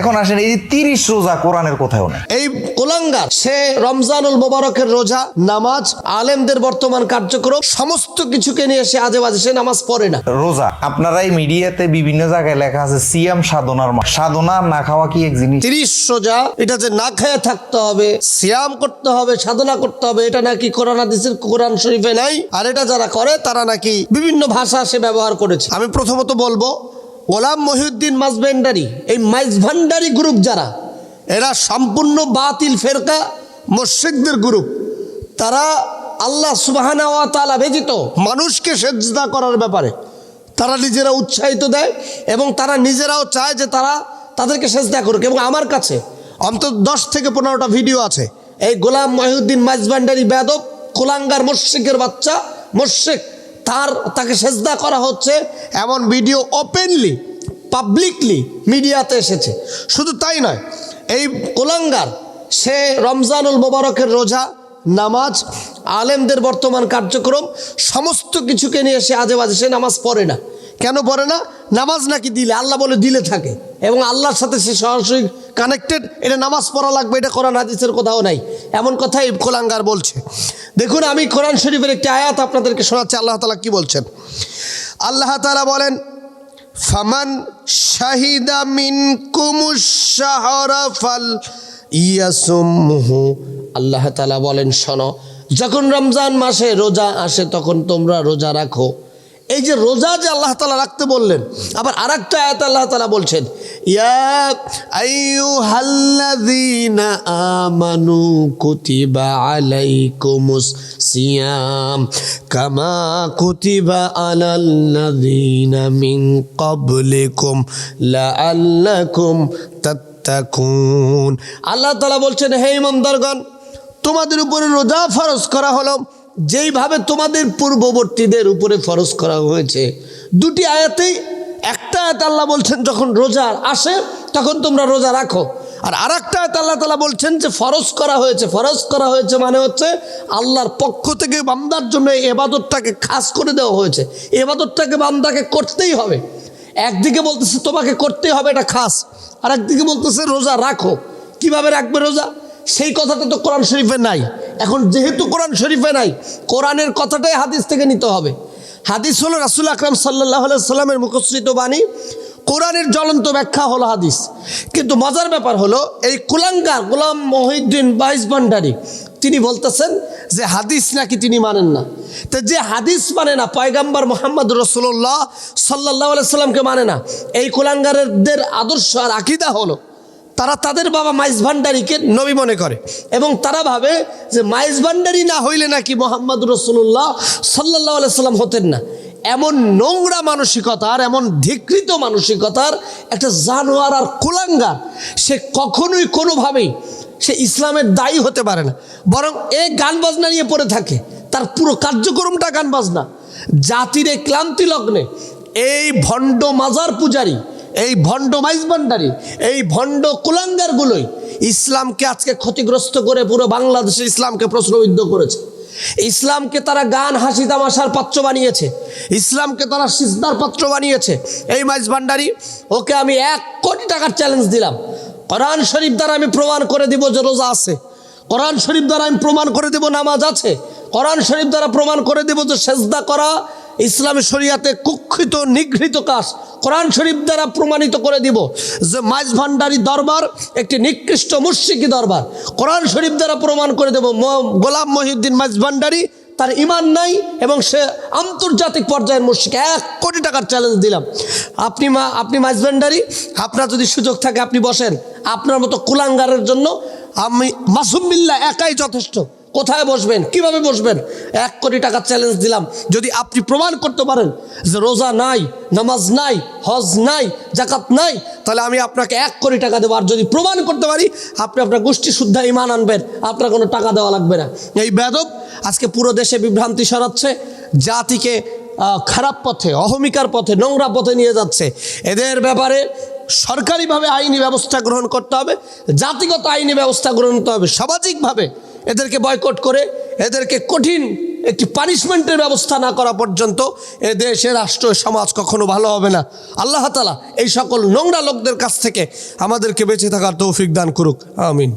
এখন আসেন এই যে তিরিশ রোজা কোরআনের কোথাও নেই। এই কোলাঙ্গার সে রমজানুল মোবারকের রোজা নামাজ আলেমদের বর্তমান কার্যক্রম সমস্ত কিছুকে নিয়ে সে আজে বাজে সে নামাজ পড়ে না। রোজা আপনারাই মিডিয়াতে বিভিন্ন জায়গায় লেখা আছে সিয়াম সাধনার মাস। সাধনা না খাওয়া কি এক জিনিস? তিরিশ সোজা এটা যে না খেয়ে থাকতে হবে সিয়াম করতে হবে সাধনা করতে হবে এটা নাকি কোরআন হাদিসের কোরআন শরীফে নাই? আর এটা যারা করে তারা নাকি বিভিন্ন ভাষা সে ব্যবহার করেছে। আমি প্রথমত বলব গোলাম মহিউদ্দিন মাসভেন্ডারি এই মাইজভান্ডারি গ্রুপ যারা, এরা সম্পূর্ণ বাতিল ফেরকা মসজিদদের গ্রুপ। তারা আল্লাহ সুবাহানা তাআলা ব্যতীত মানুষকে সেজদা করার ব্যাপারে তারা নিজেরা উৎসাহিত দেয় এবং তারা নিজেরাও চায় যে তারা তাদেরকে সেজদা করুক। এবং আমার কাছে অন্তত দশ থেকে পনেরোটা ভিডিও আছে। এই গোলাম মহিউদ্দিন মাইজবান্ডারি বেদব কোলাঙ্গার মোর্শেকের বাচ্চা মোর্শেক তার, তাকে সেজদা করা হচ্ছে এমন ভিডিও ওপেনলি পাবলিকলি মিডিয়াতে এসেছে। শুধু তাই নয়, এই কোলাঙ্গার, সে রমজানুল মোবারকের রোজা, নামাজ, আলেমদের বর্তমান কার্যক্রম, সমস্ত কিছুকে নিয়ে সে আজে বাজে সে নামাজ পড়ে না। কেন পড়ে না? নামাজ নাকি দিলে, আল্লাহ বলে দিলে থাকে। এবং আল্লাহর সাথে সে সরাসরি কানেক্টেড এটা নামাজ পড়া লাগবে, এটা কোরআন, হাদিসের কোথাও নাই। এমন কথাই কোলাঙ্গার বলছে। দেখুন, আমি কোরআন শরীফের একটি আয়াত আপনাদেরকে শোনাচ্ছি, আল্লাহ তালা কি বলছেন? আল্লাহ তালা বলেন, ফামান শাহিদা মিন কুমুশাহরা ফাল ইয়াসুমহু। আল্লাহ তালা বলেন, শোনো, যখন রমজান মাসে রোজা আসে, তখন তোমরা রোজা রাখো। এই যে রোজা যে আল্লাহ তালা রাখতে বললেন, আবার আর একটা আয়াত আল্লাহ তালা বলছেন আমানু কুতিবা আলাইকুমুস সিয়াম কামা কুতিবা আলাল্লাযীনা মিন ক্বাবলিকুম লাআল্লাকুম তাত্তাকুন। আল্লাহ তাআলা বলছেন, হে ইমানদারগণ, তোমাদের উপরে রোজা ফরজ করা হলো। যেইভাবে তোমাদের পূর্ববর্তীদের উপরে ফরজ করা হয়েছে, দুটি আয়াতেই একটা আয়াত আল্লাহ বলছেন যখন রোজা আসে, তখন তোমরা রোজা রাখো। আর আর একটা আয়াত আল্লাহ তালা বলছেন যে ফরজ করা হয়েছে। ফরজ করা হয়েছে মানে হচ্ছে আল্লাহর পক্ষ থেকে বান্দার জন্য এবাদতটাকে খাস করে দেওয়া হয়েছে। এবাদতটাকে বান্দাকে করতেই হবে। একদিকে বলতেছে তোমাকে করতেই হবে, এটা খাস। আর একদিকে বলতেছে রোজা রাখো। কীভাবে রাখবে রোজা? সেই কথাটা তো কোরআন শরীফে নাই। এখন যেহেতু কোরআন শরীফে নাই, কোরআনের কথাটাই হাদিস থেকে নিতে হবে। হাদিস হলো রাসুল আকরাম সাল্লাহ সাল্লামের মুখশ্রিত বাণী, কোরআনের জ্বলন্ত ব্যাখ্যা হলো হাদিস। কিন্তু মজার ব্যাপার হলো, এই কুলাঙ্গার গোলাম মহিউদ্দিন বাইস ভান্ডারি, তিনি বলতেছেন যে হাদিস নাকি তিনি মানেন না। তো যে হাদিস মানে না, পয়গাম্বার মোহাম্মদ রসুল্লাহ সাল্লাহ সাল্লামকে মানে না। এই কুলাঙ্গারদের আদর্শ আর আকিদা হলো তারা তাদের বাবা মাইজ ভান্ডারিকে নবী মনে করে। এবং তারা ভাবে যে মাইজ ভান্ডারি না হইলে নাকি মোহাম্মদ রসুল্লাহ সাল্লাহ সাল্লাম হতেন না। এমন নোংরা মানসিকতার, এমন ধিকৃত মানসিকতার একটা জানোয়ার আর কুলাঙ্গার সে কখনোই কোনোভাবেই সে ইসলামের দায়ী হতে পারে না। বরং এ গান বাজনা নিয়ে পড়ে থাকে। তার পুরো কার্যক্রমটা গান বাজনা। জাতির এই ক্লান্তি লগ্নে এই ভণ্ড মাজার পূজারী এই ভণ্ড মাইজবান্ডারি, এই ভণ্ড কুলাঙ্গারগুলোই ইসলামকে আজকে ক্ষতিগ্রস্ত করে পুরো বাংলাদেশে ইসলামকে প্রশ্নবিদ্ধ করেছে। ইসলামকে তারা গান, হাসি, তামাশার পাত্র বানিয়েছে। ইসলামকে তারা সিজদার পাত্র বানিয়েছে। এই মাইজ ভান্ডারি ওকে আমি এক কোটি টাকার চ্যালেঞ্জ দিলাম। কোরআন শরীফ দ্বারা আমি প্রমাণ করে দিব যে রোজা আছে। কোরআন শরীফ দ্বারা আমি প্রমাণ করে দেব নামাজ আছে। কোরআন শরীফ দ্বারা প্রমাণ করে দেব যে সেজদা করা ইসলামী শরিয়াতে কুক্ষিত, নিগৃহীত কাজ কোরআন শরীফ দ্বারা প্রমাণিত করে দিব যে মাইজ ভান্ডারি দরবার একটি নিকৃষ্ট মুর্শিকি দরবার। কোরআন শরীফ দ্বারা প্রমাণ করে দেব গোলাম মহিউদ্দিন মাইজ ভান্ডারি, তার ইমান নাই এবং সে আন্তর্জাতিক পর্যায়ের মুর্শিকে এক কোটি টাকার চ্যালেঞ্জ দিলাম। আপনি মা আপনি মাইজ ভান্ডারি, আপনার যদি সুযোগ থাকে আপনি বসেন। আপনার মতো কুলাঙ্গারের জন্য আমি মাসুমিল্লা একাই যথেষ্ট। কোথায় বসবেন? কীভাবে বসবেন? এক কোটি টাকা চ্যালেঞ্জ দিলাম। যদি আপনি প্রমাণ করতে পারেন যে রোজা নাই, নামাজ নাই, হজ নাই জাকাত নাই, তাহলে আমি আপনাকে এক কোটি টাকা দেবো। আর যদি প্রমাণ করতে পারি, আপনি আপনার গোষ্ঠী শুদ্ধা ইমান আনবেন। আপনার কোনো টাকা দেওয়া লাগবে না। এই বেদব আজকে পুরো দেশে বিভ্রান্তি সরাচ্ছে জাতিকে খারাপ পথে, অহমিকার পথে, নোংরা পথে নিয়ে যাচ্ছে। এদের ব্যাপারে সরকারিভাবে আইনি ব্যবস্থা গ্রহণ করতে হবে। জাতিগত আইনি ব্যবস্থা গ্রহণ করতে হবে। সামাজিকভাবে এদেরকে বয়কট করে, এদেরকে কঠিন একটি পানিশমেন্টের ব্যবস্থা না করা পর্যন্ত এ দেশে রাষ্ট্র সমাজ কখনো ভালো হবে না। আল্লাহ তালা এই সকল নোংরা লোকদের কাছ থেকে আমাদেরকে বেঁচে থাকার তৌফিক দান করুক। আমিন।